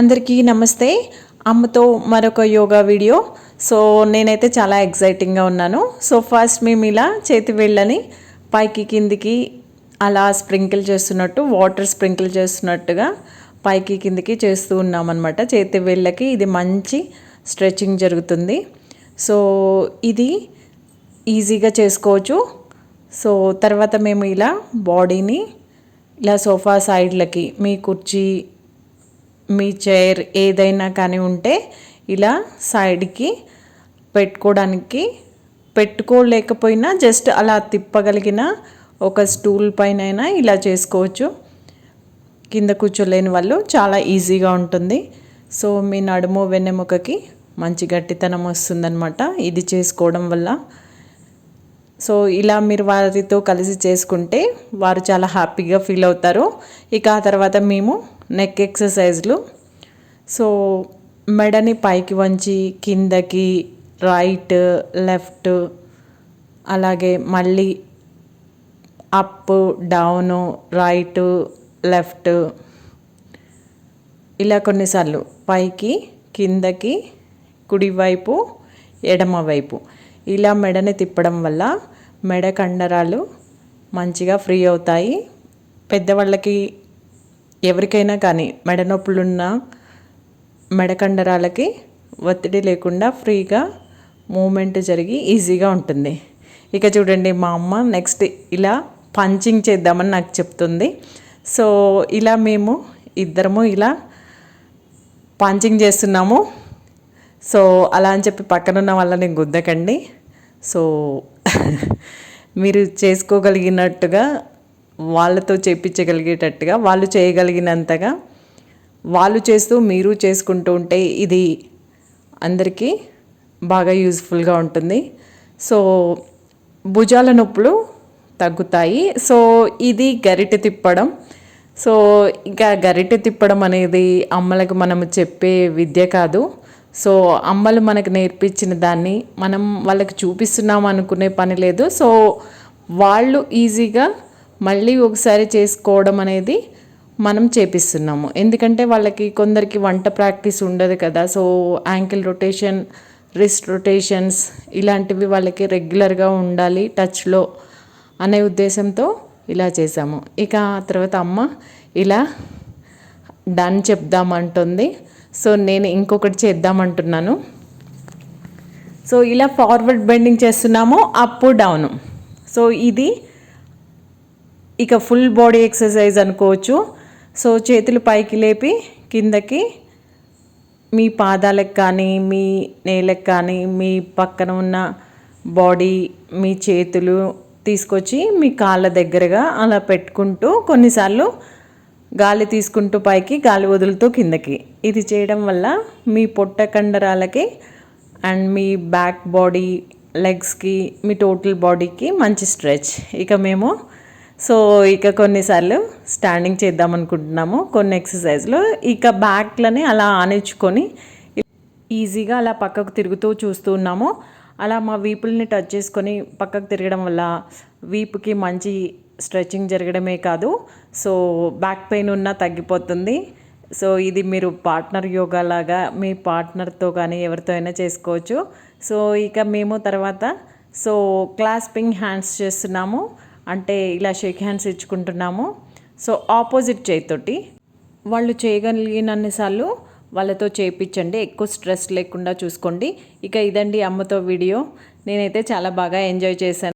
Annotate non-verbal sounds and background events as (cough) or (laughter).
అందరికీ నమస్తే. అమ్మతో మరొక యోగా వీడియో. సో నేనైతే చాలా ఎగ్జైటింగ్గా ఉన్నాను. సో ఫస్ట్ మేము ఇలా చేతి వేళ్ళని పైకి కిందికి అలా స్ప్రింకిల్ చేస్తున్నట్టు వాటర్ స్ప్రింకిల్ చేస్తున్నట్టుగా పైకి కిందికి చేస్తూ ఉన్నామన్నమాట. చేతి వేళ్ళకి ఇది మంచి స్ట్రెచ్చింగ్ జరుగుతుంది. సో ఇది ఈజీగా చేసుకోవచ్చు. సో తర్వాత మేము ఇలా బాడీని ఇలా సోఫా సైడ్లకి మీ కుర్చీ మీ చైర్ ఏదైనా కానీ ఉంటే ఇలా సైడ్కి పెట్టుకోవడానికి పెట్టుకోలేకపోయినా జస్ట్ అలా తిప్పగలిగిన ఒక స్టూల్ పైన ఇలా చేసుకోవచ్చు. కింద కూర్చోలేని వాళ్ళు చాలా ఈజీగా ఉంటుంది. సో మీ నడుము వెన్నెముకకి మంచి గట్టితనం వస్తుందన్నమాట. ఇది చేసుకోవడం వల్ల. సో ఇలా మీరు వారితో కలిసి చేసుకుంటే వారు చాలా హ్యాపీగా ఫీల్ అవుతారు. ఇక ఆ తర్వాత మేము నెక్ ఎక్సర్సైజ్లు సో మెడని పైకి వంచి కిందకి రైట్ లెఫ్ట్ అలాగే మళ్ళీ అప్ డౌను రైట్ లెఫ్ట్ ఇలా కొన్నిసార్లు పైకి కిందకి కుడివైపు ఎడమవైపు ఇలా మెడని తిప్పడం వల్ల మెడ కండరాలు మంచిగా ఫ్రీ అవుతాయి. పెద్దవాళ్ళకి ఎవరికైనా కానీ మెడ మెడకండరాలకి మెడ కండరాలకి ఒత్తిడి లేకుండా ఫ్రీగా మూమెంట్ జరిగి ఈజీగా ఉంటుంది. ఇక చూడండి మా అమ్మ నెక్స్ట్ ఇలా పంచింగ్ చేద్దామని నాకు చెప్తుంది. సో ఇలా మేము ఇద్దరము ఇలా పంచింగ్ చేస్తున్నాము. సో అలా అని చెప్పి పక్కనున్న వాళ్ళని గుద్దకండి. సో (laughs) మీరు చేసుకోగలిగినట్టుగా వాళ్ళతో చేపించగలిగేటట్టుగా వాళ్ళు చేయగలిగినంతగా వాళ్ళు చేస్తూ మీరు చేసుకుంటూ ఉంటే ఇది అందరికీ బాగా యూజ్ఫుల్గా ఉంటుంది. సో భుజాల నొప్పులు తగ్గుతాయి. సో ఇది గరిటె తిప్పడం. సో ఇంకా గరిటె తిప్పడం అనేది అమ్మలకు మనం చెప్పే విద్య కాదు. సో అమ్మలు మనకు నేర్పించిన దాన్ని మనం వాళ్ళకి చూపిస్తున్నాం అనుకునే పని లేదు. సో వాళ్ళు ఈజీగా మళ్ళీ ఒకసారి చేసుకోవడం అనేది మనం చేపిస్తున్నాము. ఎందుకంటే వాళ్ళకి కొందరికి వంట ప్రాక్టీస్ ఉండదు కదా. So ankle rotation wrist rotations ఇలాంటివి వాళ్ళకి రెగ్యులర్గా ఉండాలి టచ్లో అనే ఉద్దేశంతో ఇలా చేసాము ఇక తర్వాత అమ్మ ఇలా డన్ చెప్దామంటుంది. సో నేను ఇంకొకటి చేద్దామంటున్నాను. సో ఇలా ఫార్వర్డ్ బెండింగ్ చేస్తున్నాము అప్ డౌన్. సో ఇది ఇక ఫుల్ బాడీ ఎక్సర్సైజ్ అనుకోవచ్చు. సో చేతులు పైకి లేపి కిందకి మీ పాదాలకు కానీ మీ నేలకు కానీ మీ పక్కన ఉన్న బాడీ మీ చేతులు తీసుకొచ్చి మీ కాళ్ళ దగ్గరగా అలా పెట్టుకుంటూ కొన్నిసార్లు గాలి తీసుకుంటూ పైకి గాలి వదులుతూ కిందకి. ఇది చేయడం వల్ల మీ పొట్ట కండరాలకి అండ్ మీ బ్యాక్ బాడీ లెగ్స్కి మీ టోటల్ బాడీకి మంచి స్ట్రెచ్ ఇక మేము సో ఇక కొన్నిసార్లు స్టాండింగ్ చేద్దాం అనుకుంటున్నాము కొన్ని ఎక్సర్సైజ్లు ఇక బ్యాక్లని అలా ఆనించుకొని ఈజీగా అలా పక్కకు తిరుగుతూ చూస్తూ ఉన్నాము. అలా మా వీపుల్ని టచ్ చేసుకొని పక్కకు తిరగడం వల్ల వీపుకి మంచి స్ట్రెచ్చింగ్ జరగడమే కాదు. సో బ్యాక్ పెయిన్ ఉన్నా తగ్గిపోతుంది. సో ఇది మీరు పార్ట్నర్ యోగా లాగా మీ పార్ట్నర్తో కానీ ఎవరితో అయినా చేసుకోవచ్చు. సో ఇక మేము తర్వాత సో క్లాస్పింగ్ హ్యాండ్స్ చేస్తున్నాము. అంటే ఇలా షేక్ హ్యాండ్స్ ఇచ్చుకుంటున్నాము. సో ఆపోజిట్ చేతితోటి వాళ్ళు చేయగలిగినన్నిసార్లు వాళ్ళతో చేయించండి ఎక్కువ స్ట్రెస్ లేకుండా చూసుకోండి. ఇక ఇదండి అమ్మతో వీడియో నేనైతే చాలా బాగా ఎంజాయ్ చేశాను.